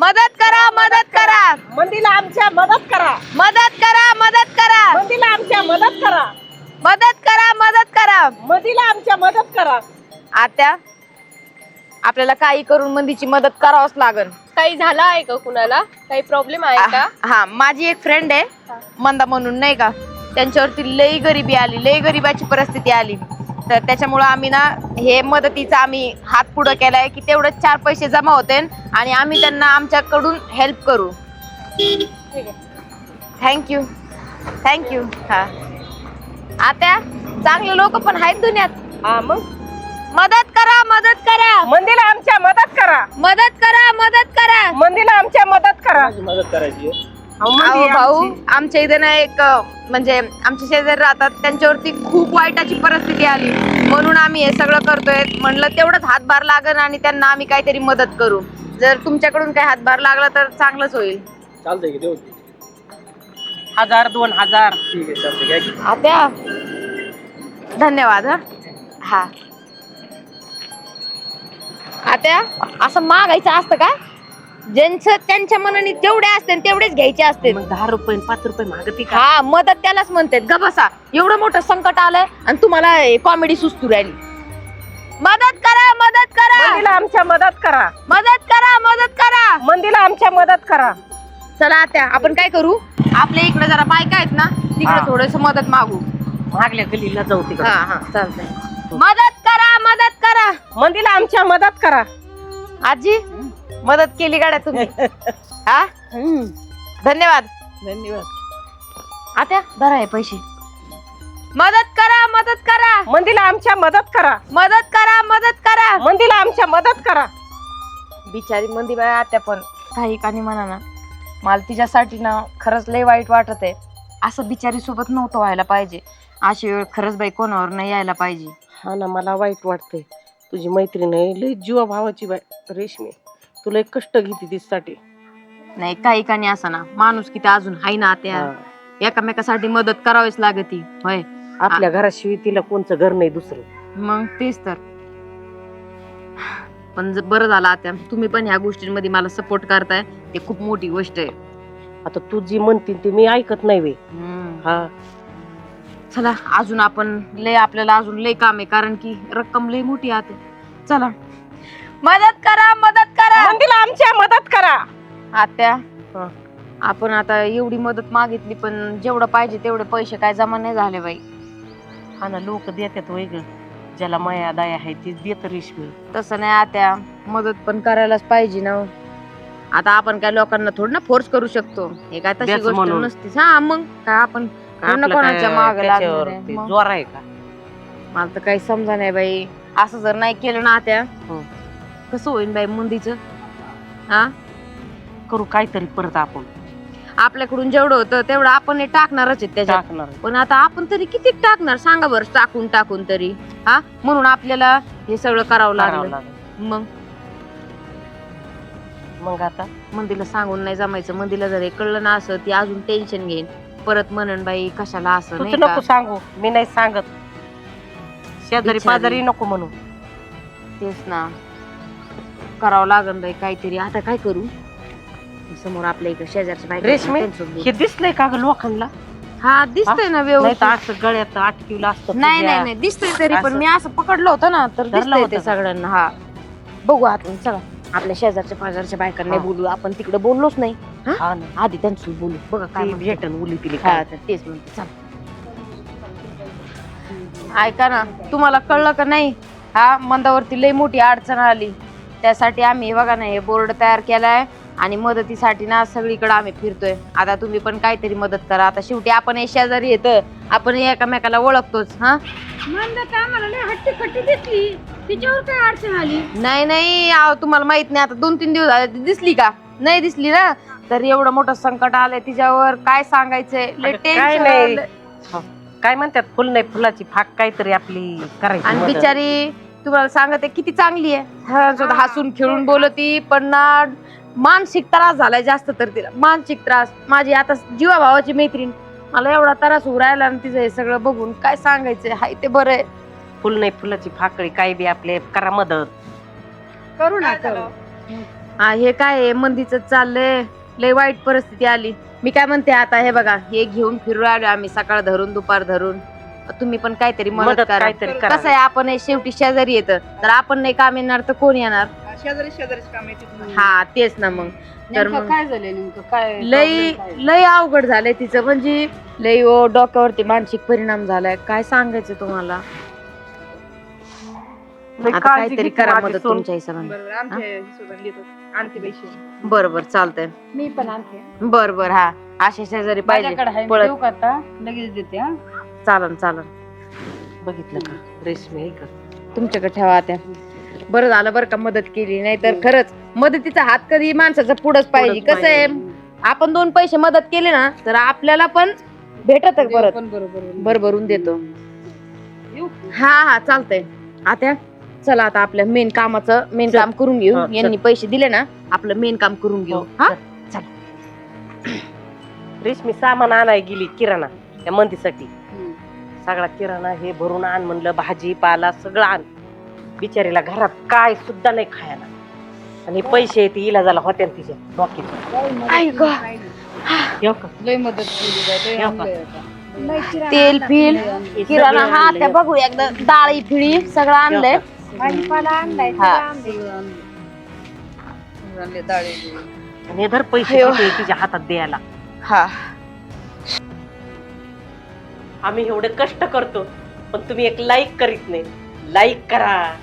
मदत करा मदत करा. मंदीला आमच्या मदत करा. मदत करा मदत करा. मंदीला आमच्या मदत करा. मदत करा मदत करा. मंदीला आमच्या मदत करा. आत्या आपल्याला काही करून मंदीची मदत करावंच लागल काही झालं आहे का कुणाला? काही प्रॉब्लेम आहे का? हा माझी एक फ्रेंड आहे मंदा म्हणून नाही का? त्यांच्यावरती लई गरिबी आली लई गरिबाची परिस्थिती आली. तर त्याच्यामुळं आम्ही ना हे मदतीचा आम्ही हात पुढं केलाय की तेवढं चार पैसे जमा होते आणि आम्ही त्यांना आमच्याकडून हेल्प करू. थँक्यू थँक्यू हा. आत्या चांगले लोक पण आहेत दुनियात. हा मग? मदत करा मदत करा. मंदीला आमच्या मदत करा. मदत करा मदत करा. मंदीला आमच्या मदत करा. मदत करायची आहे. अहो, भाऊ आमची. आमच्या इथे ना एक म्हणजे आमचे शेजारी राहतात त्यांच्यावरती खूप वाईटाची परिस्थिती आली. म्हणून आम्ही हे सगळं करतोय. म्हणलं तेवढंच हातभार लागन आणि त्यांना आम्ही काहीतरी मदत करू. जर तुमच्याकडून काही हातभार लागला तर चांगलंच होईल. चालतंय की देऊ हजार दोन हजार. ठीक आहे चालतंय घ्या की. आत्या धन्यवाद हा. हा. आत्या असं मागायचं असतं का? ज्यांचं त्यांच्या मनाने जेवढे असते तेवढेच घ्यायचे असते. मग दहा रुपये आणि पाच रुपये मागती का? हा मदत त्यालाच म्हणतात. ग बसा एवढं मोठं संकट आलंय आणि तुम्हाला कॉमेडी सुस्तू राहिली. मदत करा मदत करा. मंदीला आमच्या मदत करा. मदत करा मदत करा. मंदीला आमच्या मदत करा. चला आता आपण काय करू? आपल्या इकडे जरा बायका आहेत ना तिकडे हा. थोडस मदत मागू. मागल्या गलीला जाऊ हा तिकडे. हा चालतंय. मदत करा मदत करा. मंदीला आमच्या मदत करा. आजी मदत केली गाड्या तुम्ही. हा? धन्यवाद. धन्यवाद. आता धरा हे पैसे. मदत करा मदत करा. मंदीला आमच्या मदत करा. मदत करा मदत करा. मंदीला आमच्या मदत करा. बिचारी मंदी बाय आत्या पण. काही कानी म्हणा ना मला तिच्यासाठी ना खरंच लय वाईट वाटत आहे. असं बिचारी सोबत नव्हतं व्हायला पाहिजे. अशी वेळ खरंच बाई कोणावर नाही यायला पाहिजे. हा ना मला वाईट वाटतंय. तुझी मैत्रीण आहे लय जीवा भावाची बाय रेशमी. तुला एक कष्ट घेते तिच्यासाठी. नाही काही कानी असं ना. माणूस किती अजून हाय ना त्या. हा. एकामेकासाठी मदत करावीच लागती. होय. आपल्या घराशिवाय तिला कोणचं घर नाही दुसरं. मग तेच तर. पण ज- बरं झालं आता तुम्ही पण ह्या गोष्टींमध्ये मला सपोर्ट करताय. ते खूप मोठी गोष्ट आहे. आता तू जी म्हणतील ते मी ऐकत नाही वे हा. चला अजून आपण लय आपल्याला अजून लय काम आहे. कारण की रक्कम लय मोठी आहे चला. मदत करा मदत करा मंदीला आमच्या मदत करा आत्या हा. आपण आता एवढी मदत मागितली पण जेवढं पाहिजे तेवढे पैसे काय जमा नाही झाले बाई हा ना लोक देतात वय ग ज्याला माया दया आहे तीच देत रेशमी तसं नाही आत्या मदत पण करायलाच पाहिजे ना आता आपण काय लोकांना थोडं ना फोर्स करू शकतो हे काय तशी द्याच गोष्ट म्हणून. नसतीच हा मग काय आपण कोणा आपलं कोणाच्या काय मागं लागणार त्याच्यावर आहे? ते मग. जोर आहे का मला तर काही समजा नाही बाई असं जर नाही केलं ना आत्या हं. कसं होईल बाई मुंदीच? हा? करू काहीतरी परत आपण. आपल्याकडून जेवढं होतं तेवढं आपण हे टाकणारच आहे त्याच्यात. टाकणार पण आता आपण तरी किती टाकणार? सांगा बरं टाकून टाकून तरी. हा? म्हणून आपल्याला हे सगळं करावं करावं लागलं. लागेल. मग? मग आता? मंदीला सांगून नाही जमायचं. मंदीला जर हे कळलं ना असं ती अजून टेन्शन घेईन. परत म्हणन बाई कशाला असं नाही का? नको सांगू. मी नाही सांगत. शेजारी बिचारी. पाजारी नको म्हणू. तेच ना. करावं लागन बाई काहीतरी. आता काय करू? समोर आपल्या इकडे शेजारच्या रेशमी बोलू. हे दिसलंय का ग लोकांना हा दिसतंय ना व्यवस्थित. असं गळ्यात अटकीवलं असतं नाही. नाही नाही दिसतंय तरी पण. मी असं पकडलं होतं ना तर होतं ते? सगळ्यांना. हा. बघू आतून चला. आपल्या शेजारच्या पाजारच्या बायकांना. बोलू. आपण तिकडे बोललोच नाही. हा? आधी त्यांचं बोलू. बघा काय. भेटन उली तिली हा तर तेच म्हणते. चल. ऐका ना तुम्हाला कळलं का नाही? हा मंदावरती लई मोठी अडचण आली. त्यासाठी आम्ही बघा ना हे बोर्ड तयार केलाय आणि मदतीसाठी ना सगळीकडे आम्ही फिरतोय. आता तुम्ही पण काहीतरी मदत करा. आता शेवटी आपण हे शेजारी येत आपण हे एकामेकाला ओळखतोच हा? नाही नाही अहो, तुम्हाला माहीत नाही आता दोन तीन दिवस झाले ती दिसली का? नाही दिसली ना? तर एवढं मोठं संकट आलंय तिच्यावर काय सांगायचंय? लय अगं, काय tension नाही. आलंय. काय म्हणतात फुल नाही फुलाची फाक काहीतरी आपली करायची आणि मदत. बिचारी तुम्हाला सांगते किती चांगली आहे. हसून खेळून बोलती पण ना मानसिक त्रास झालाय जास्त तर तिला. मानसिक त्रास. माझी आता जीवा भावाची मैत्रीण. मला एवढा त्रास होऊ राहिला आणि तिचं हे सगळं बघून काय सांगायचंय? हाय ते बरं आहे. फुल नाही फुलाची फाकळी काय बी आपले करा मदत. करू ना करू हा हे काय आहे? मंदीच चाललंय. लय वाईट परिस्थिती आली. मी काय म्हणते आता हे बघा हे घेऊन फिरू आलो आम्ही सकाळ धरून दुपार धरून. तुम्ही पण काहीतरी मदत मदत करा. काहीतरी करा. कसं आहे आपण हे शेवटी शेजारी येतं. तर आपण नाही काम येणार तर कोण येणार? शेजारी शेजारीच काम येते हा तेच ना मग. तर नेमकं मग काय झालंय नेमकं काय लय problem काय? लय अवघड झालंय तिचं. म्हणजे लय ओ डोक्यावरती मानसिक परिणाम झालाय. काय सांगायचं तुम्हाला? लय आता काळजी काहीतरी घेते करा माझी मदत सून. तुमच्या हिशोबाने. बरोबर आमच्या हिशोबाने लिहितो. आणते पैसे. बरं बरं चालतंय. मी पण आणते बर बर हा. अशा शेजारी पाहिजे. माझ्याकडे आहे पळत. देऊ का आता? लगेच देते हा. चालन चालन. बघितलं का? रेशमी आहे का? तुमच्याकडे ठेवा त्या. बरं झालं बरं का मदत केली नाही तर खरंच मदतीचा हात कधी माणसाचा पुढंच पाहिजे पुढंच कसं आहे आपण दोन पैसे मदत केले ना तर आपल्याला पण भेटत देव परत. पण बरोबर भरभरून देतो. येऊ? हा हा चालतंय. आता चला आता आपल्या मेन कामाचं मेन चल. काम करून घेऊ. हा, चल. यांनी पैसे दिले ना आपलं मेन काम करून घेऊ. हो, हा? रेशमी सामान आणाय गेली किराणा त्या मंदीसाठी. सगळा किराणा हे भरून आण म्हणलं भाजी पाला सगळं आण बिचारीला घरात काय सुद्धा नाही खायला आणि पैसे ती इलाजाला होत्या ना तिच्या आई गं. लय मदत केली बाई, लय? आणलंय आता. किराणा तेल फिल. हे किराणा हा. त्या बघू एकदा डाळी फिळी सगळं आणलंय? भाजीपाला आणलाय हा. सगळं आणलंय. सगळं आणलंय. सगळं आणलंय, डाळी बिळी. आणि हे धर पैसे अयो. किती आहे तिच्या हातात द्यायला हा आम्ही एवढे कष्ट करतो पण तुम्ही एक लाईक करीत नाही. लाईक करा.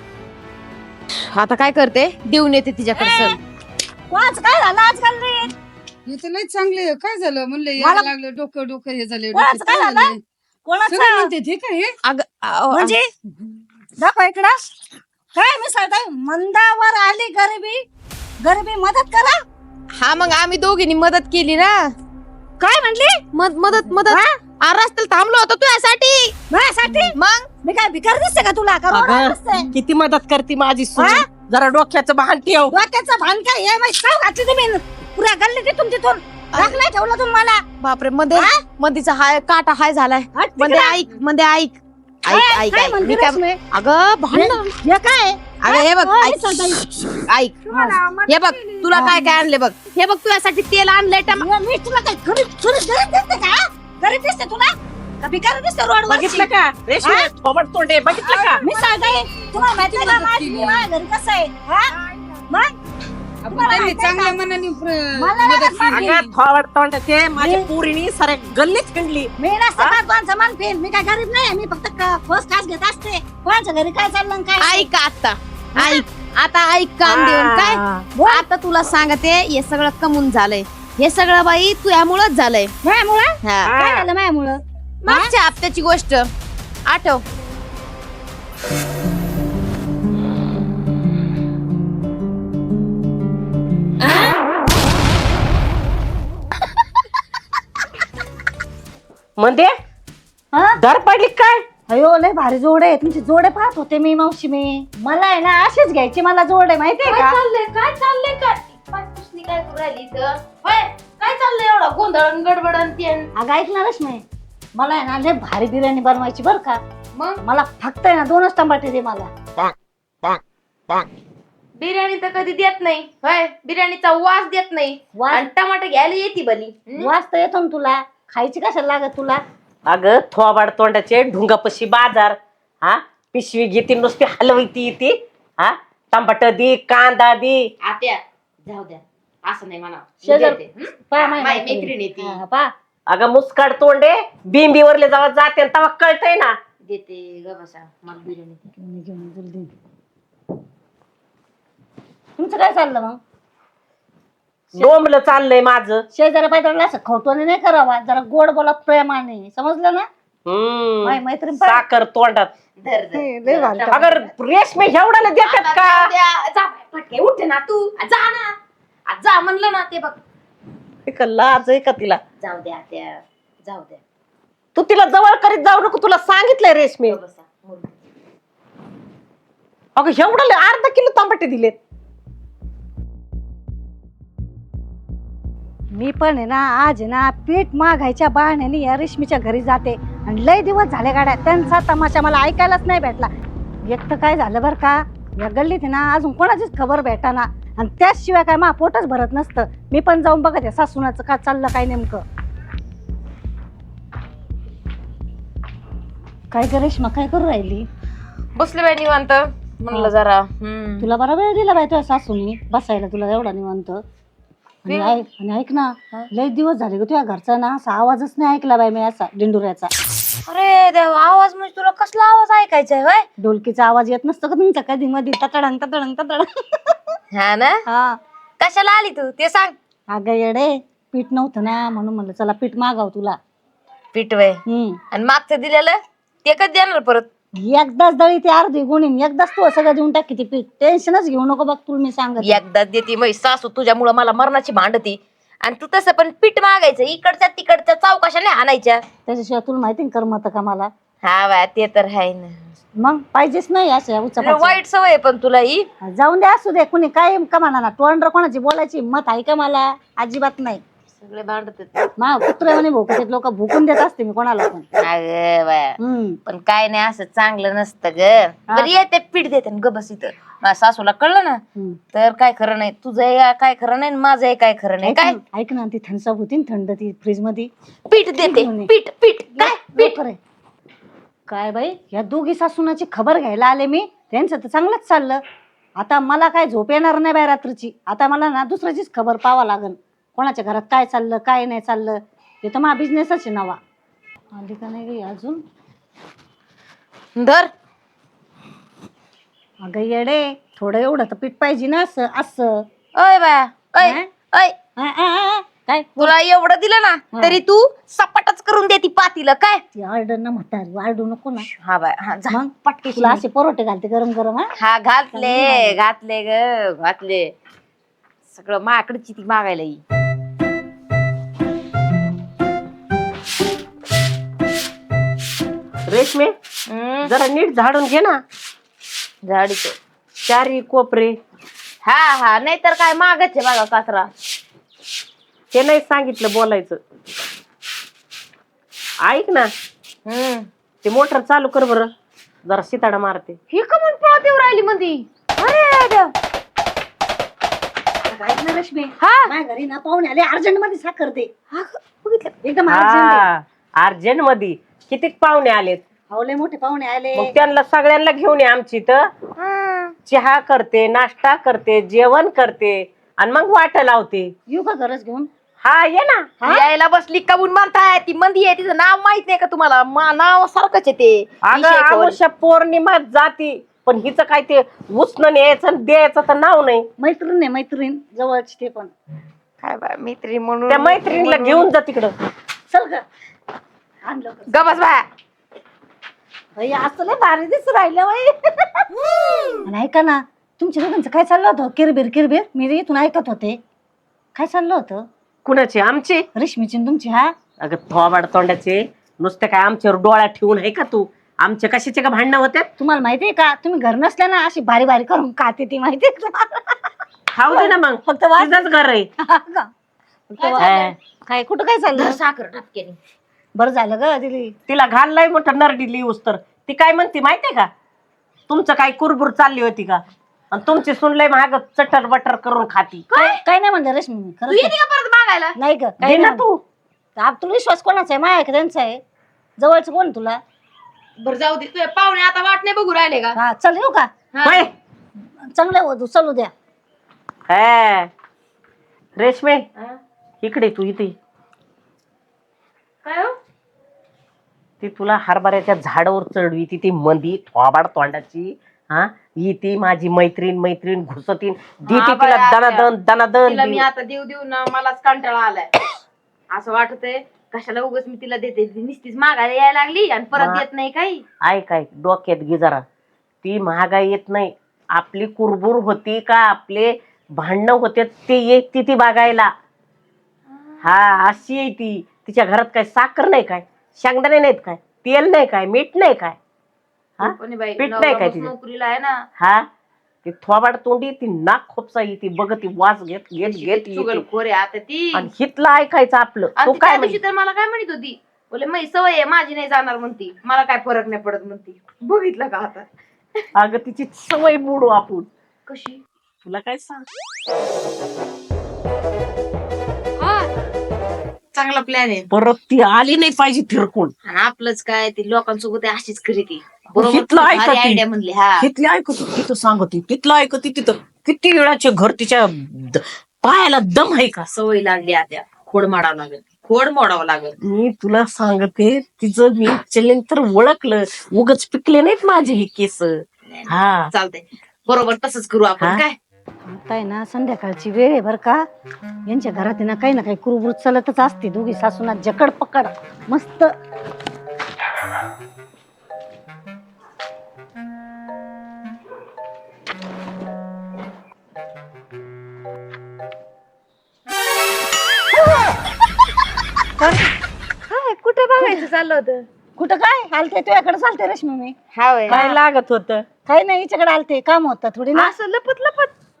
आता काय करते? देऊन येते तिच्याकडे सर वाच काय झालं? आजकाल रे हे? तर लय चांगले आहे. काय झालं? म्हणलं मला- यायला लागलं डोकं डोकं हे झाले वाच काय झालं? सगळे कोणाचं? म्हणते हे? काय हे म्हणजे? दाखवा इकडं. काय मी सांगताय मंदावर आली गरिबी. गरिबी मदत करा. हा मग आम्ही दोघींनी मदत केली ना. काय म्हणली? मद मदत मदत. आ, रस्त्याला थांबलो होतो तुझ्यासाठी. माझ्यासाठी? मग? मी काय भिकार दिसते का तुला? का अगं. रोडावर दिसते? किती मदत करते माझी सून. हा? जरा डोक्याचं भान ठेव. डोक्याचं भान काय? हे माहीत का? घातली तुम्ही पुऱ्या गल्ली तिथून तिथून दाखला ठेवला तुम्हाला बापरे मध्ये मधीचा हाय काटा हाय झालाय. हटमध्ये. ऐकमध्ये ऐक. ऐक काय- ऐक काय ऐक. म्हणते मी काय रश्मी? अगं भांडण. हे काय? अगं हे बघ हा, ऐक. सांगताय. ऐक. हे. बघ तुला काय काय आणले बघ. हे बघ तुझ्यासाठी तेल आणलंय टमा हे मी तुला काय गरीब दिसते का? गरीब दिसते तुला? का भिकार दिसते रोडवर बघितलं का? रेशमी हा? थोबड तोंडे बघितलं का? मी सांगताय तुम्हाला माहिती आहे का माझी मी माझ्या घरी कसं आहे? हा? मग? तुम्हाला माहिती आहे चांगल्या? मनाने मदत केली. अगं थोबड पुरीनी सारे हिंडली मी नसते काय गरीब नाही मी फक्त फर्स्ट क्लास घेत असते. कोणाच्या घरी काय चाललं आणि काय नाही. ऐक आता. ऐक. आता ऐक कान देऊन. काय? आता तुला सांगते हे सगळं कमून झालंय. हे सगळं बाई तुझ्यामुळंच झालंय. माझ्यामुळं हा. काय झालं माझ्यामुळं मागच्या हप्त्याची गोष्ट. आठव. म्हणजे हा? दर पडली काय? अयो लय भारी जोडे आहे तुमचे जोडे पाहत होते मी मावशी मी. मला आहे ना असेच घ्यायची मला जोडे माहितीये का? चाललंय? काय चाललंय? काय पाठपुसणी काय करू राहिली इथं होय काय चाललंय एवढा? गोंधळ गडबड आणि ते अगं ऐकणारच नाही. मला आहे ना लय भारी बिर्याणी बनवायची बर का. मग? मला फक्त आहे ना दोनच टमाटे दे मला. बिर्याणी तर कधी देत नाही. होय बिर्याणीचा वास देत नाही. वास? आणि टमाटर घ्यायला येते बली हं? वास तर येतो ना तुला. खायची कशाला लागत तुला? अगं थोबाड तोंडाचे ढुंगापशी बाजार. हा? पिशवी घेते नुसती हलवती ती. हा? टमाट दे कांदा दे. आत्या जाऊ द्या. असं नाही म्हणा शेजार- हं? पहा हा, मैत्रीण. ती. हा, पहा. अगं मुस्काड तोंडे बिंबीवरले जेव्हा जाते तेव्हा कळतंय ना देते ग बसा मला बिर्याणी घेऊन ये, घेऊन ये, जल्दी. तुमचं काय चाललं मग डोंबलं चाललंय माझं शेजारी पाहिजे असं खवटोने नाही करावा जरा गोड बोला प्रेमाने समजलं ना हम्म मैत्रीण पहा. साखर तोंडात धर धर. लय भारी. अगर रेशमी एवढ्याला देतात आता का जाऊ द्या. जा उठ ना तू जा ना आ, जा म्हणलं ना ते बघ. हे का लाज आहे का तिला? जाऊ द्या त्या जाऊ द्या. तू तिला जवळ करीत जाऊ नको तुला सांगितलंय रेशमी. बसा मुलगी. अगं एवढं अर्धा किलो तांबटे दिलेत. मी पण आहे ना आज आहे ना पीठ मागायच्या बहाण्याने या रेशमीच्या घरी जाते. आणि लय दिवस झाले गाड्या त्यांचा तमाशा मला ऐकायलाच नाही भेटला. एक तर काय झालं बरं का या गल्लीत आहे ना अजून कोणाचीच खबर भेटाना. आणि त्याशिवाय काय मा पोटच भरत नसतं. मी पण जाऊन बघत आहे सासूनाचं का चाललं काय नेमकं. काय करेश मग काय करू राहिली? बसले बाई निवांत म्हणलं जरा. हम्म. तुला बरा वेळ दिला बाय तुझ्या सासूनी बसायला तुला एवढा निवांत. आणि? ऐक आणि ऐक ना? लय दिवस झाले ग तुझ्या घरचा ना असा आवाजच नाही ऐकला बाय मी असा डिंडुऱ्याचा अरे देवा आवाज म्हणजे तुला कसला आवाज ऐकायचा आहे होय? ढोलकीचा आवाज येत नसतो का तुमचा कधी मध्ये ततडंग ततडंग ततडंग. हा ना? हा. कशाला आली तू? ते सांग. अगं येडे पीठ नव्हतं ना म्हणून म्हणलं चला पीठ मागाव तुला. पिटवय हम्म. आणि मागचं दिलेलं ते कधी देणार परत? एकदाच दळी ती अर्धी गुणीन एकदाच तू सगळं देऊन टाकी ती पीठ. टेन्शनच घेऊ नको बघ तुला मी सांगत. एकदा देते मै सासू तुझ्यामुळं मला मरणाची भांडती आणि तू तसं पण पीठ मागायचं इकडच्या तिकडच्या चौकशाने आणायच्या. त्याच्याशिवाय तुला माहिती ना करमत का मला? हा बा ते तर आहे ना. मग पाहिजेच नाही अशा तुला. वाईट सवय आहे पण तुला ही. जाऊन दे असू दे कुणी काय का म्हणा तोंड कोणाची बोलायची हिंमत आहे का मला? अजिबात नाही. सगळे भांडत मा कुत्रे म्हणे भोकते लोक भुकून देत असते मी कोणाला पण. अगं बाया. हम्म. पण काय नाही असं चांगलं नसतं ग. बरं येते पीठ देते ग बस इथं. माझ्या सासूला कळलं ना? हम्म. तर काय खरं नाही तुझं हे काय खरं नाही आणि माझं हे काय खरं नाही. ऐक काय? ना- ऐक ना ती थंडसाप होती ना थंड ती फ्रीजमध्ये पीठ देते. पीठ पीठ. काय? पीठ. लवकर ये. काय बाई या दोघी सासूनाची खबर घ्यायला आले मी. त्यांचं तर चांगलंच चाललं. आता मला काय झोप येणार नाही बाय रात्रीची. आता मला ना दुसऱ्याचीच खबर पावा लागल कोणाच्या घरात काय चाललं काय नाही चाललं ते तर मा बिझनेसच आहे नवा. आली का नाही गं अजून? धर. अगं येडे थोडं एवढं तर पीठ पाहिजे ना असं असं. अय बाया अय हा? अय आ, आ, आ, काय? तुला एवढं दिलं ना तरी तू सपाटच करून देती पातीला काय? ती ऑर्डर ना म्हातारी वाढू नको ना. हा बाय हा जा. मग पटके तुला असे परोठे घालते गरम गरम हा? हा घातले घातले ग घातले. सगळं माकडची ती मागायला ही रेशमे? जरा नीट झाडून घे ना. झाडीचं. चारी कोपरे. हा हा. नाहीतर काय मागच आहे बघा कासरा ते नाही सांगितलं बोलायचं. ऐक ना. हम्म. ते मोटर चालू कर बरं. जरा शिताडा मारते. ही का म्हणून पळत येऊ राहिली मधी? अरे देव. ऐक ना रश्मी. हा? माझ्या घरी ना पाहुणे आले अर्जंटमध्ये साखर दे. हा, बघितलं. एकदम अर्जंट हा अर्जंटमध्ये किती पाहुणे आलेत? हवले मोठे पाहुणे आले. मग त्यांना सगळ्यांना घेऊन ये आमची तर हा. चहा करते नाश्ता करते जेवण करते आणि मग वाट लावते. येऊ का गरज घेऊन? हा ये ना. यायला बसली कबून म्हणताय ती मंदी आहे तिचं नाव माहीत नाही का तुम्हाला? मा- नाव सारखंच आहे ते. अगं पौर्णिमा जाती पण हिचं काय ते उचणं न्यायचं आणि द्यायचं तर नाव नाही. मैत्रीण आहे मैत्रीण. जवळची ते पण. काय बाय मैत्री म्हणून त्या मैत्रिणीला घेऊन जा तिकडं. चल ग. आणलं? गबस बाय. बाई, असं लय भारी दिसू राहिलं बाई. आणि ऐका ना तुमच्या दोघांचं काय चाललं होतं? किरबीर किरबीर? मी इथून ऐकत होते. काय चाललं होतं? कुणाची? आमची? रेशमीची आणि तुमची हा? अगं थोबाड तोंडाचे. नुसते काय आमच्यावर डोळा ठेवून आहे का तू? आमचे कशाचे का भांडणं होते? तुम्हाला माहितीये का? तुम्ही घर नसल्या ना अशी भारी भारी करून खाते ती माहितीये का खाऊ दे ना मग. फक्त तुझंच घर आहे. हा का? फक्त वा-. काय कुठं काय चाललं? साखर टपकेनी बरं झालं ग दिली. तिला घाललाय मोठं नरडी लिहूस तर. ती काय म्हणते माहितीये का? तुमचं काय कुरबुर चालली होती का? आणि तुमची सुनलंय महाग चटर बटर करून खाती. काय? काय नाही म्हणलं रेशमी मी तू खरंच येते का परत मागायला. नाही ग काय ना तू. आप तुला विश्वास कोणाचा आहे? माया का त्यांचा आहे. जवळचं कोण तुला? बरं जाऊ दे. तुझे पाहुणे आता वाट नाही बघू राहिले का? हा चल येऊ का? होय. चांगलं होतो चलू द्या. हा. रेशमे इकडे तू इथे काय हो? ती तुला हरभऱ्याच्या झाडावर चढवी ती ती मंदी थोबाड तोंडाची हा? ही ती माझी मैत्रीण मैत्रीण घुसतीन. देते हा तिला दनादन दनादन तिला मी देऊ. आता देऊ देऊ ना मलाच कंटाळा आलाय. असं वाटतंय कशाला उगाच मी तिला देते? ती नुसतीच मागायला यायला लागली आणि परत मा- देत नाही काही. ऐक ऐक डोक्यात घे जरा. ती महागाई येत नाही. आपली कुरबुर होती का आपले भांडणं होते ते येत ती ती बघायला हा अशी आहे ती. तिच्या घरात काय साखर नाही काय? शेंगदाणे नाहीत काय? तेल नाही काय? मीठ नाही काय? हा? कोणी बाई पीठ नाही नवरा काय तिचं? नोकरीला आहे ना. हा? ती थोबाड तोंडी ती नाक खोपसा ती बघ ती वास घेत घेत घेत. खोरे आता ती. आणि हितलं ऐकायचं आपलं. आणि तू ती काय म्हणते? दिवशी तर मला काय म्हणत होती? बोले मै सवय आहे माझी नाही जाणार म्हणती. मला काय फरक नाही पडत म्हणती. बघितलं का आता? अगं तिची सवय बुडू आपण. कशी? तुला काय सांग? चांगला प्लॅन आहे. परत ती आली नाही पाहिजे फिरकून. आणि आपलंच काय ती लोकांसोबत आहे अशीच खरेदी हितलं ऐका ती. आयडिया म्हणली हा. तिथली ऐकत होती, तिथं सांगत. तिथलं ऐकत होती, तिथं किती वेळाचे घर तिच्या द- पायाला दम आहे का? सवय लागली आता. खोड मारावं लागेल. खोड मोडावं लागेल. मी तुला सांगते तिचं मी चलेन तर ओळखलं. उगच पिकले नाहीत माझे हे केस. हा. चालतंय. बरोबर तसंच करू आपण हा? काय? आता आहे ना संध्याकाळची वेळ आहे बरं का. यांच्या घरात आहे ना काही ना काही कुरबुर चालतच असते. दोघी सासूना जकड पकड. मस्त. काय कुठं बघायचं चाललं होतं? कुठं काय? आलते तुझ्याकडे चालते रश्मी मी. हा काय लागत होत? काही नाही हिच्याकडे आलते काम होतं थोडी ना. असं लपत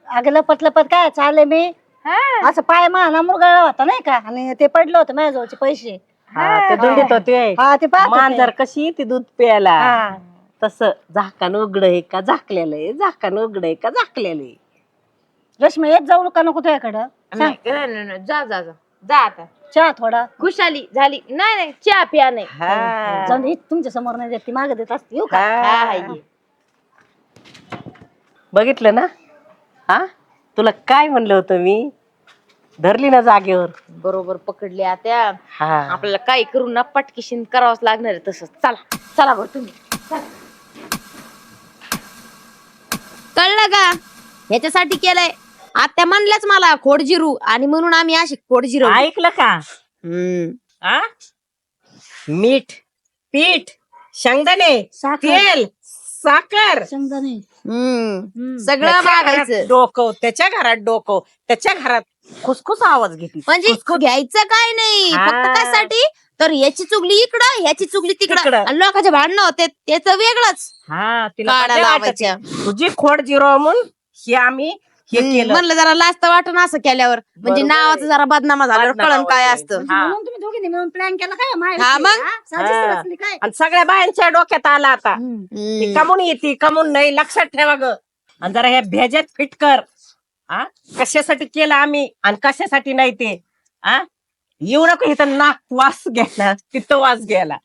अगं लपत लपत काय चालले मी? हा. असं पाय माना मुरगळला होता नाही का? आणि ते पडलं होतं माझ्याजवळचे पैसे. ते होते. हा ते पाहत होते. मांजर कशी ती दूध प्यायला? हा. तस झाकान उघड आहे का? झाकलेलं आहे. झाकान उघड आहे का? झाकलेलं आहे. रश्मी येत जाऊ का नको तुझ्याकडं? सांग. नाही, नाही, नाही, नाही. जा जा जा. जा आता. चहा थोडा. खुशाली झाली. नाही नाही चहा प्या नाही. हा. जाऊन दे, तुमच्यासमोर नाही देत ती मागे देत असते येऊ का? हा, हा, हा. ये. बघितलं ना? हा? तुला काय म्हणलं होतं मी? धरली ना जागेवर. बरोबर पकडले आता हा. आपल्याला काही करून ना पटकीशीन करावंच लागणार आहे तसंच. चला चला बरं तुम्ही. चला. कळलं का? ह्याच्यासाठी केलंय. आत्या म्हणल्याच मला खोड जिरू आणि म्हणून आम्ही अशी खोड जिरू ऐकलं का? आ? मीठ पीठ शेंगदाणे साखर. तेल साखर हम्म हम्म. सगळं त्याच्या घरात मागायचं डोकं त्याच्या घरात डोकं त्याच्या घरात खुसखुस आवाज घेतली म्हणजे घ्यायचं काय नाही हा. फक्त कशासाठी तर याची चुगली इकडं ह्याची चुगली तिकडं तिकडं. आणि लोकांचे भांडणं होते त्याचं वेगळंच हा तिला काढा मजा लावायच्या. वाटायची. तुझी खोड जिरो म्हणून हे आम्ही हे केलं म्हणलं जरा लास्ट वाटून असं केल्यावर म्हणजे बरोबर नावाचं. जरा बदनामा झाल्यावर बदनामा कळण काय. असतं म्हणजे हा. म्हणून तुम्ही दोघींनी मिळून प्लॅन केला काय माहिती हा, मग? हा? साजिश हा. रचली काय आणि सगळ्या बायांच्या डोक्यात आला आता हम्म. ती हम्म. कमून येते कमून नाही लक्षात ठेवा ग आणि जरा ह्या भेज्यात फिट कर हा कशासाठी केलं आम्ही आणि कशासाठी नाही ते हा येऊ नको इथं नाक वास घ्यायला तिथं वास घ्यायला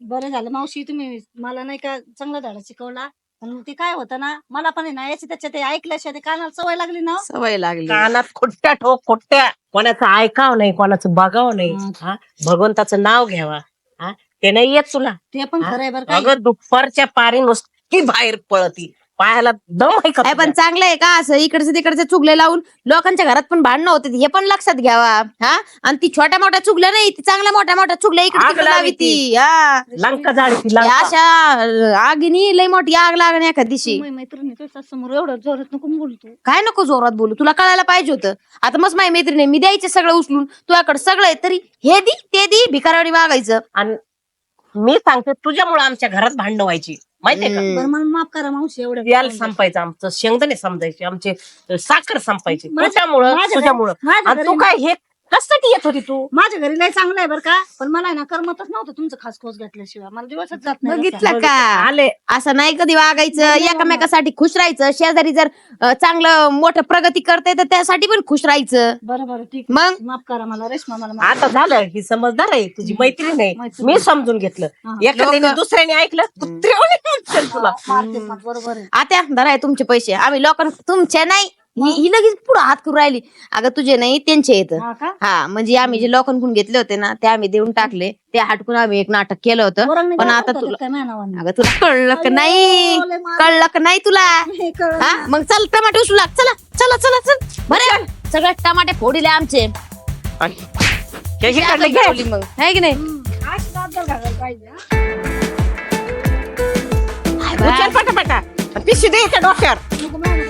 बरं झालं मावशी तुम्ही मला नाही का चांगला धडा शिकवला पण ते काय होतं ना मला पण आहे ना याची त्याच्या ते ऐकल्याशिवाय ते कानाला सवय लागली ना सवय लागली. कानात खोट्या ठोक खोट्या कोणाचं ऐकावं नाही कोणाचं बघावं नाही. हा. हा? भगवंताचं नाव घ्यावा. हा? ते नाही येत तुला. ते पण हा? खरंय बरं का. अगं दुपारच्या पारी नुसती बाहेर पळती. पायाला दम आहे का पण तुझ्या? चांगलं आहे का असं? इकडचे तिकडचे चुगले लावून लोकांच्या घरात पण भांडणं होते. हे पण लक्षात घ्यावा. हा? आणि ती छोट्या मोठ्या चुगल्या नाही ती चांगल्या मोठ्या मोठ्या चुगल्या इकडे आग तिकडे लावी लावी ती. हा. लंका झाली ती या लंका. अशा आगीनी लई मोठी आग लागणे एखाद दिवशी. मै- मैत्रिणी तुझ्या समोर एवढं जोरात नको बोलतो काय नको जोरात बोलू? तुला कळायला पाहिजे होतं. आता मस्त माझी मैत्रिणी मी द्यायचे सगळं उचलून. तुझ्याकडे सगळं आहे तरी हे दी ते दी भिकाराडी मागायचं. आणि मी सांगते तुझ्यामुळे आमच्या घरात भांडणं व्हायची. माहितीये का. बरं मला माफ करा मावशी एवढं याला संपायचं आमचं. शेंगदाणे संपायचे आमचे साखर संपायची. माझ्या- तुझ्यामुळं माझ्या तुझ्यामुळं. माझ्या आणि तू घरी काय हे कशासाठी येत होती तू? माझ्या घरी लय चांगलं आहे बरं का. पण मला आहे ना करमतच नव्हतं तुमचं खास खोस घेतल्याशिवाय. मला दिवसच जात नाही बघितलं का? आले. असं नाही कधी वागायचं एकामेकासाठी खुश राहायचं. शेजारी जर अं, चांगलं मोठं प्रगती करते तर त्यासाठी पण खुश राहायचं. बरं बरं ठीक मग? माफ करा मला रेश्मा मला माफ आता झालं ही समजदार आहे तुझी मैत्रीण आहे. मैत्रीण. मी समजून घेतलं. एखाद्याने लोकं- दुसऱ्याने ऐकलं म्हणतील तुला. मारते पण, बरोबर आहे. आता धरा आहे तुमचे पैसे. आम्ही लोकांना तुमचे नाही ही ही लगेच पुढे हात करून राहिली. अगं तुझे नाही त्यांचे येत हा का? हा म्हणजे आम्ही जे लोकांकडून घेतले होते ना ते आम्ही देऊन टाकले. ते हटकून आम्ही एक नाटक केलं होतं. पोरांनी पण आता तुला काय माझ्या नावाने? अगं तुला कळलं का नाही? अयो, लय मार- कळलं का नाही तुला? हे कळलं. हा मग चल टमाटे उचलू लाग. चला चला चला चल. बरं सगळे टमाटे फोडीले आमचे. घे. ठेवली मग. है की नाही? हम्म, आज दादर घालायला पाहिजे हा. उचल पटापटा. आणि पिशवी दे डोक्यावर. नको, नको.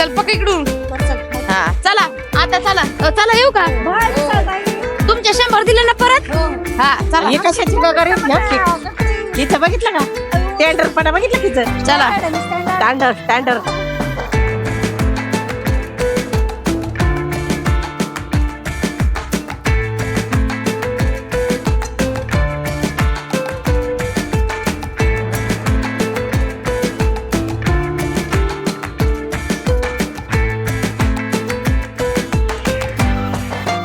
चल पक इकडून. चल. हा चला आता चला. अ, चला येऊ का? बाय, चल, बाय. तुमचे शंभर दिले ना परत? हा. चला. हे कशाची नगर आहेत ना इथं बघितलं का? टेंडर पडा बघितलं तिचं चला. Standard standard